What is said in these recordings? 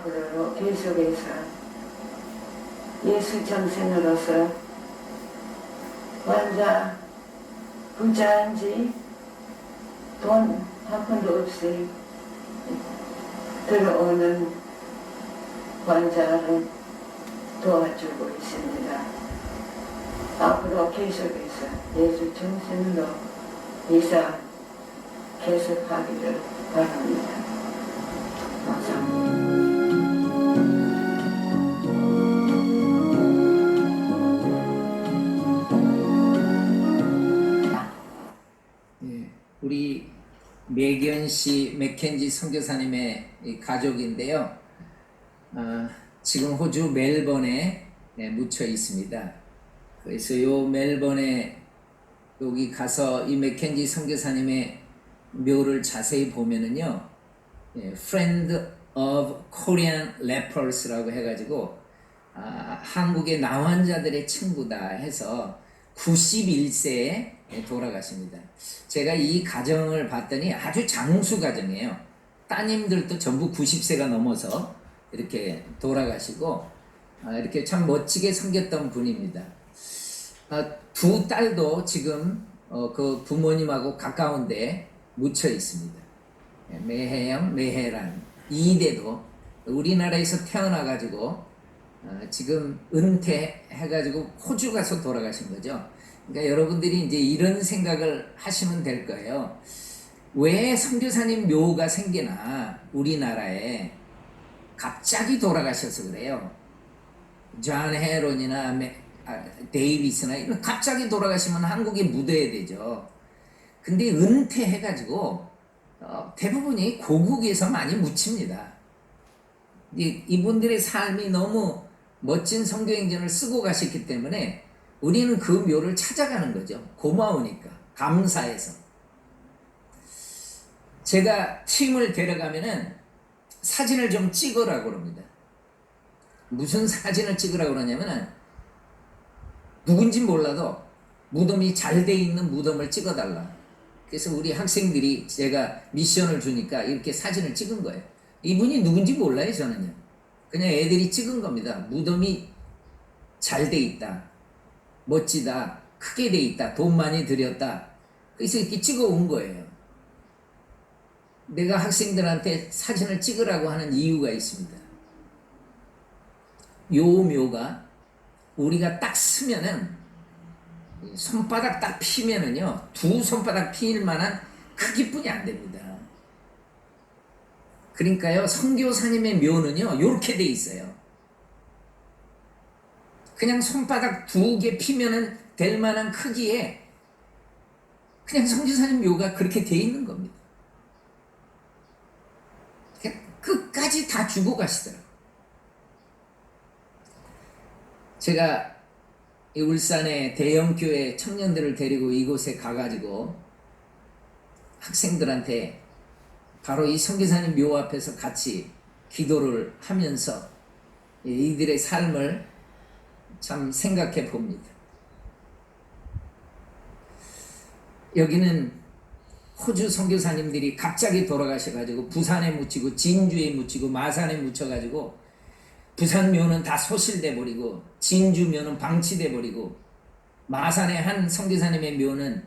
앞으로 계속해서 예수 정신으로서 환자 부자인지 돈 한 푼도 없이 들어오는 환자를 도와주고 있습니다. 앞으로 계속해서 예수 정신으로 이사 계속하기를 바랍니다. 감사합니다. 씨 맥켄지 선교사님의 이 가족인데요. 아, 지금 호주 멜번에 예, 묻혀 있습니다. 그래서 요 멜번에 여기 가서 이 맥켄지 선교사님의 묘를 자세히 보면은요, 예, Friend of Korean Lepers라고 해가지고 아, 한국의 나환자들의 친구다 해서 91세에 돌아가십니다. 제가 이 가정을 봤더니 아주 장수 가정이에요. 따님들도 전부 90세가 넘어서 이렇게 돌아가시고 아, 이렇게 참 멋지게 섬겼던 분입니다. 아, 두 딸도 지금 어, 그 부모님하고 가까운데 묻혀 있습니다. 예, 매해영, 매해란 이대도 우리나라에서 태어나가지고 어, 지금 은퇴해가지고 호주 가서 돌아가신 거죠. 그러니까 여러분들이 이제 이런 생각을 하시면 될 거예요. 왜 선교사님 묘가 생기나 우리나라에 갑자기 돌아가셔서 그래요. 존 헤론이나 메- 아, 데이비스나 이런 갑자기 돌아가시면 한국에 묻어야 되죠. 근데 은퇴해가지고 어, 대부분이 고국에서 많이 묻힙니다. 이, 이분들의 삶이 너무 멋진 성교행전을 쓰고 가셨기 때문에 우리는 그 묘를 찾아가는 거죠. 고마우니까. 감사해서. 제가 팀을 데려가면은 사진을 좀 찍으라고 그럽니다. 무슨 사진을 찍으라고 그러냐면은 누군지 몰라도 무덤이 잘 돼 있는 무덤을 찍어달라. 그래서 우리 학생들이 제가 미션을 주니까 이렇게 사진을 찍은 거예요. 이분이 누군지 몰라요, 저는요. 그냥 애들이 찍은 겁니다. 무덤이 잘 돼 있다. 멋지다. 크게 돼 있다. 돈 많이 들였다. 그래서 이렇게 찍어 온 거예요. 내가 학생들한테 사진을 찍으라고 하는 이유가 있습니다. 요 묘가 우리가 딱 쓰면은 손바닥 딱 피면은요 두 손바닥 피일 만한 크기뿐이 안 됩니다. 그러니까요 성교사님의 묘는요 요렇게 돼 있어요. 그냥 손바닥 두 개 피면은 될 만한 크기에 그냥 성교사님 묘가 그렇게 돼 있는 겁니다. 끝까지 다 주고 가시더라고요. 제가 이 울산의 대형교회 청년들을 데리고 이곳에 가가지고 학생들한테 바로 이 성교사님 묘 앞에서 같이 기도를 하면서 이들의 삶을 참 생각해 봅니다. 여기는 호주 선교사님들이 갑자기 돌아가셔가지고 부산에 묻히고 진주에 묻히고 마산에 묻혀가지고 부산 묘는 다 소실돼 버리고 진주 묘는 방치돼 버리고 마산의 한 선교사님의 묘는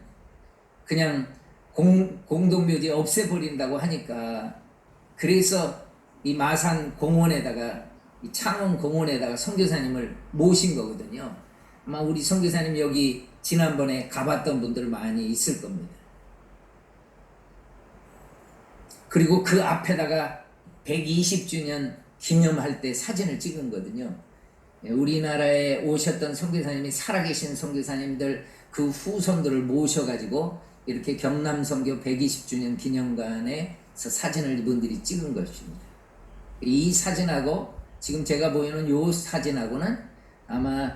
그냥 공, 공동묘지 없애버린다고 하니까 그래서 이 마산 공원에다가 이 창원 공원에다가 선교사님을 모신 거거든요. 아마 우리 선교사님 여기 지난번에 가봤던 분들 많이 있을 겁니다. 그리고 그 앞에다가 120주년 기념할 때 사진을 찍은 거거든요. 예, 우리나라에 오셨던 선교사님이 살아계신 선교사님들 그 후손들을 모셔가지고 이렇게 경남 선교 120주년 기념관에서 사진을 이분들이 찍은 것입니다. 이 사진하고 지금 제가 보이는 요 사진하고는 아마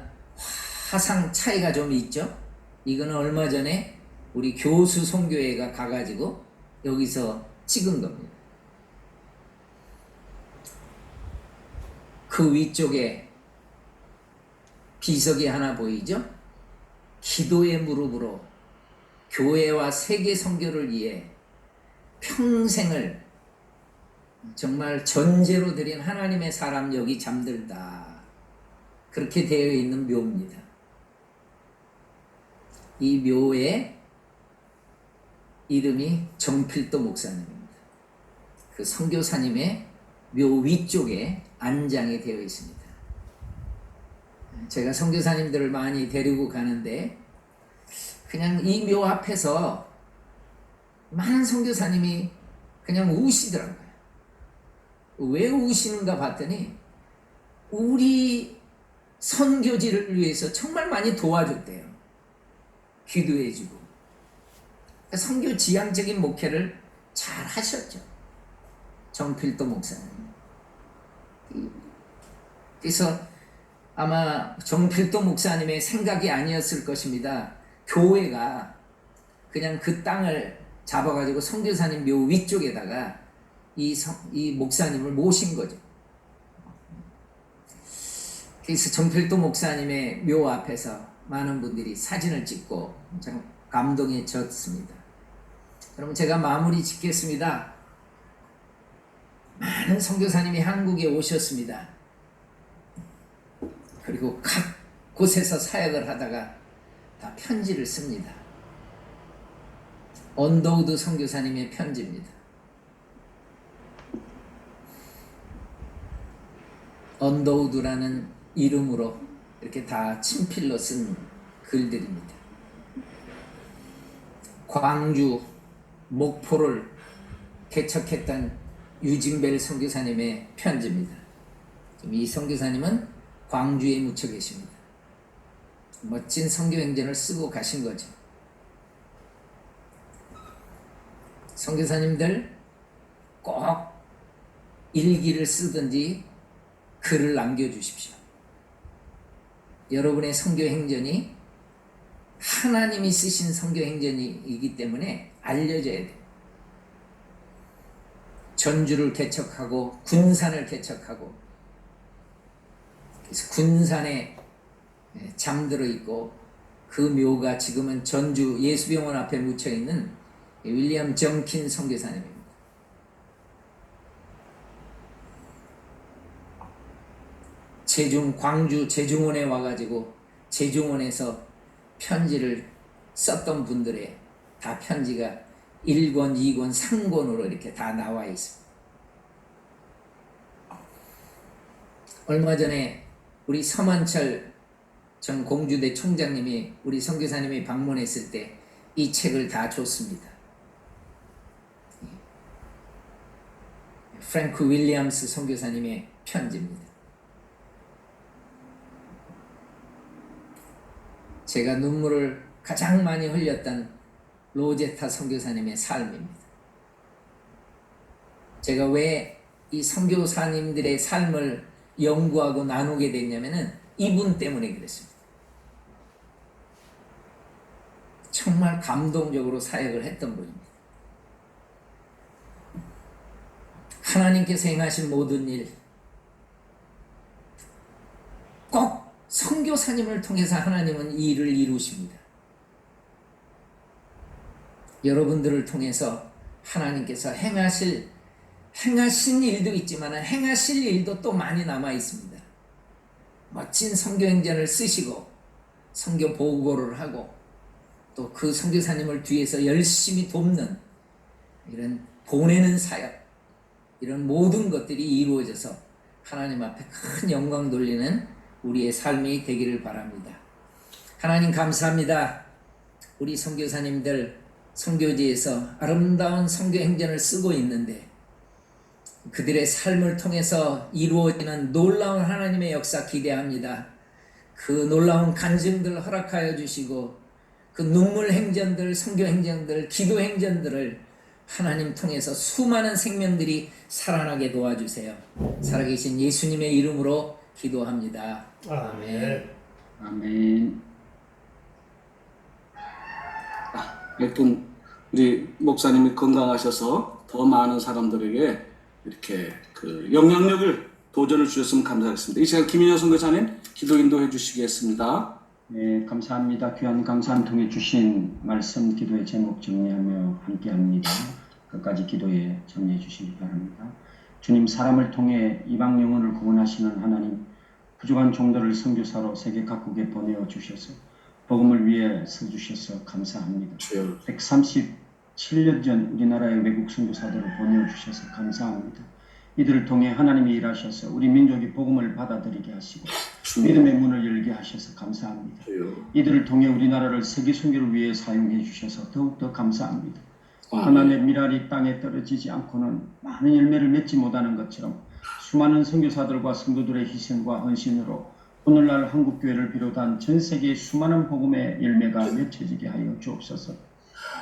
화상 차이가 좀 있죠. 이거는 얼마 전에 우리 교수 선교회가 가가지고 여기서 찍은 겁니다. 그 위쪽에 비석이 하나 보이죠? 기도의 무릎으로 교회와 세계 선교를 위해 평생을 정말 전제로 드린 하나님의 사람 여기 잠들다. 그렇게 되어 있는 묘입니다. 이 묘의 이름이 정필도 목사님입니다. 그 선교사님의 묘 위쪽에 안장이 되어 있습니다. 제가 선교사님들을 많이 데리고 가는데 그냥 이 묘 앞에서 많은 선교사님이 그냥 우시더라고요. 왜 우시는가 봤더니 우리 선교지를 위해서 정말 많이 도와줬대요. 기도해주고 그러니까 선교 지향적인 목회를 잘 하셨죠. 정필도 목사님. 그래서 아마 정필도 목사님의 생각이 아니었을 것입니다. 교회가 그냥 그 땅을 잡아가지고 선교사님 묘 위쪽에다가 이, 성, 이 목사님을 모신 거죠. 그래서 정필도 목사님의 묘 앞에서 많은 분들이 사진을 찍고 참 감동에 젖습니다. 그럼 제가 마무리 짓겠습니다. 많은 선교사님이 한국에 오셨습니다. 그리고 각 곳에서 사역을 하다가 다 편지를 씁니다. 언더우드 선교사님의 편지입니다. 언더우드라는 이름으로 이렇게 다 친필로 쓴 글들입니다. 광주, 목포를 개척했던 유진벨 선교사님의 편지입니다. 이 선교사님은 광주에 묻혀 계십니다. 멋진 선교 행전을 쓰고 가신 거죠. 선교사님들 꼭 일기를 쓰든지 글을 남겨주십시오. 여러분의 선교 행전이 하나님이 쓰신 선교 행전이기 때문에 알려져야 돼요. 전주를 개척하고 군산을 개척하고 그래서 군산에 잠들어 있고 그 묘가 지금은 전주 예수병원 앞에 묻혀 있는 윌리엄 정킨 선교사님입니다. 제중 광주 제중원에 와가지고 제중원에서 편지를 썼던 분들의 다 편지가 1권, 2권, 3권으로 이렇게 다 나와 있습니다. 얼마 전에 우리 서만철 전 공주대 총장님이 우리 선교사님이 방문했을 때 이 책을 다 줬습니다. 프랭크 윌리엄스 선교사님의 편지입니다. 제가 눈물을 가장 많이 흘렸던 로제타 선교사님의 삶입니다. 제가 왜 이 선교사님들의 삶을 연구하고 나누게 됐냐면은 이분 때문에 그랬습니다. 정말 감동적으로 사역을 했던 분입니다. 하나님께서 행하신 모든 일, 꼭 선교사님을 통해서 하나님은 이 일을 이루십니다. 여러분들을 통해서 하나님께서 행하실 행하신 일도 있지만 행하실 일도 또 많이 남아 있습니다. 멋진 선교 행전을 쓰시고 선교 보고를 하고 또 그 선교사님을 뒤에서 열심히 돕는 이런 보내는 사역 이런 모든 것들이 이루어져서 하나님 앞에 큰 영광 돌리는 우리의 삶이 되기를 바랍니다. 하나님 감사합니다. 우리 선교사님들 선교지에서 아름다운 선교 행전을 쓰고 있는데 그들의 삶을 통해서 이루어지는 놀라운 하나님의 역사 기대합니다. 그 놀라운 간증들 허락하여 주시고 그 눈물 행전들, 선교 행전들, 기도 행전들을 하나님 통해서 수많은 생명들이 살아나게 도와주세요. 살아계신 예수님의 이름으로 기도합니다. 아멘. 아멘. 하여튼 우리 목사님이 건강하셔서 더 많은 사람들에게 이렇게 그 영향력을 도전을 주셨으면 감사하겠습니다. 이 시간 김인여 선교사님 기도 인도해 주시겠습니다. 네, 감사합니다. 귀한 강산 통해 주신 말씀 기도의 제목 정리하며 함께합니다. 끝까지 기도에 참여해 주시기 바랍니다. 주님 사람을 통해 이방 영혼을 구원하시는 하나님 부족한 종들을 선교사로 세계 각국에 보내어 주셔서 복음을 위해 서주셔서 감사합니다. 주여 137년 전 우리나라의 외국 선교사들을 보내어 주셔서 감사합니다. 이들을 통해 하나님이 일하셔서 우리 민족이 복음을 받아들이게 하시고 믿음의 문을 열게 하셔서 감사합니다. 이들을 통해 우리나라를 세계 선교를 위해 사용해 주셔서 더욱더 감사합니다. 아멘. 하나님의 미랄이 땅에 떨어지지 않고는 많은 열매를 맺지 못하는 것처럼 수많은 선교사들과 성도들의 희생과 헌신으로 오늘날 한국 교회를 비롯한 전 세계의 수많은 복음의 열매가 맺혀지게 하여 주옵소서.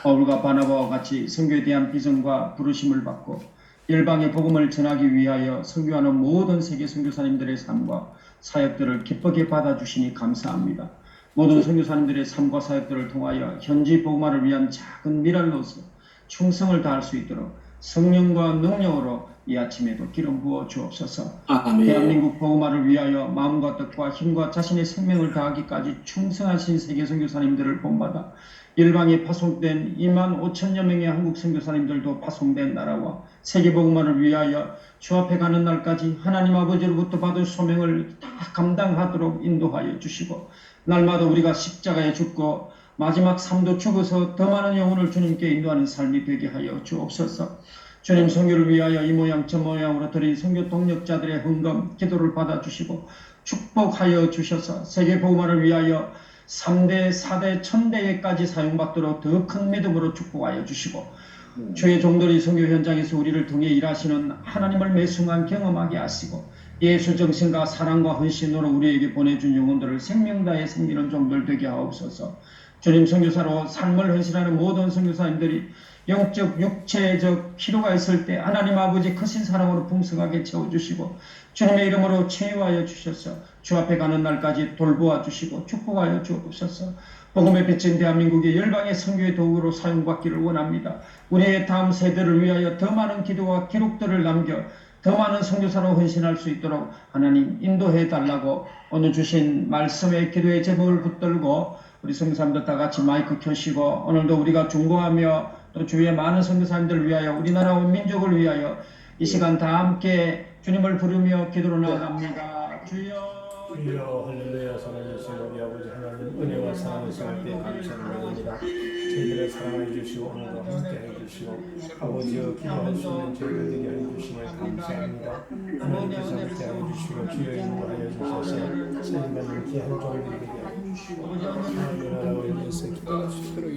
바울과 바나바와 같이 선교에 대한 비전과 부르심을 받고 열방의 복음을 전하기 위하여 선교하는 모든 세계 선교사님들의 삶과 사역들을 기쁘게 받아주시니 감사합니다. 모든 선교사님들의 삶과 사역들을 통하여 현지 복음화를 위한 작은 미랄로서 충성을 다할 수 있도록 성령과 능력으로 이 아침에도 기름 부어 주옵소서. 아멘 대한민국 복음화를 위하여 마음과 뜻과 힘과 자신의 생명을 다하기까지 충성하신 세계 선교사님들을 본받아 일방에 파송된 2만 5천여 명의 한국 선교사님들도 파송된 나라와 세계 복음화를 위하여 주 앞에 가는 날까지 하나님 아버지로부터 받은 소명을 다 감당하도록 인도하여 주시고 날마다 우리가 십자가에 죽고 마지막 삶도 죽어서 더 많은 영혼을 주님께 인도하는 삶이 되게 하여 주옵소서. 주님 성교를 위하여 이 모양 저 모양으로 드린 성교 동력자들의 헌금 기도를 받아주시고 축복하여 주셔서 세계 복음화를 위하여 3대, 4대, 1000대에까지 사용받도록 더 큰 믿음으로 축복하여 주시고 주의 종들이 성교 현장에서 우리를 통해 일하시는 하나님을 매 순간 경험하게 하시고 예수 정신과 사랑과 헌신으로 우리에게 보내준 영혼들을 생명 다해 섬기는 종들 되게 하옵소서. 주님 선교사로 삶을 헌신하는 모든 선교사님들이 영적 육체적 필요가 있을 때 하나님 아버지 크신 사랑으로 풍성하게 채워주시고 주님의 이름으로 치유하여 주셔서 주 앞에 가는 날까지 돌보아 주시고 축복하여 주옵소서. 복음의 빛인 대한민국의 열방의 선교의 도구로 사용받기를 원합니다. 우리의 다음 세대를 위하여 더 많은 기도와 기록들을 남겨 더 많은 선교사로 헌신할 수 있도록 하나님 인도해 달라고 오늘 주신 말씀의 기도의 제목을 붙들고 우리 선교사님들 다 같이 마이크 켜시고 오늘도 우리가 중보하며 또 주위의 많은 선교사님들을 위하여 우리나라와 민족을 위하여 이 시간 다 함께 주님을 부르며 기도로 나아갑니다. 주여 주여 할렐루야 살아계신 우리 아버지 하나님 은혜와 사랑을 생할 때 감사드립니다. 저희들을 사랑해 주시고 오늘도 함께 해 주시고 아버지여 기도할 수 있는 저희를 되게 해 주시니 감사합니다. 하나님께서 함께 해 주시고 주여 인도하여 주셔서 저희만 귀한 종들이 되게 해 주시고 하나님 나라를 위해서 기도할 수 있도록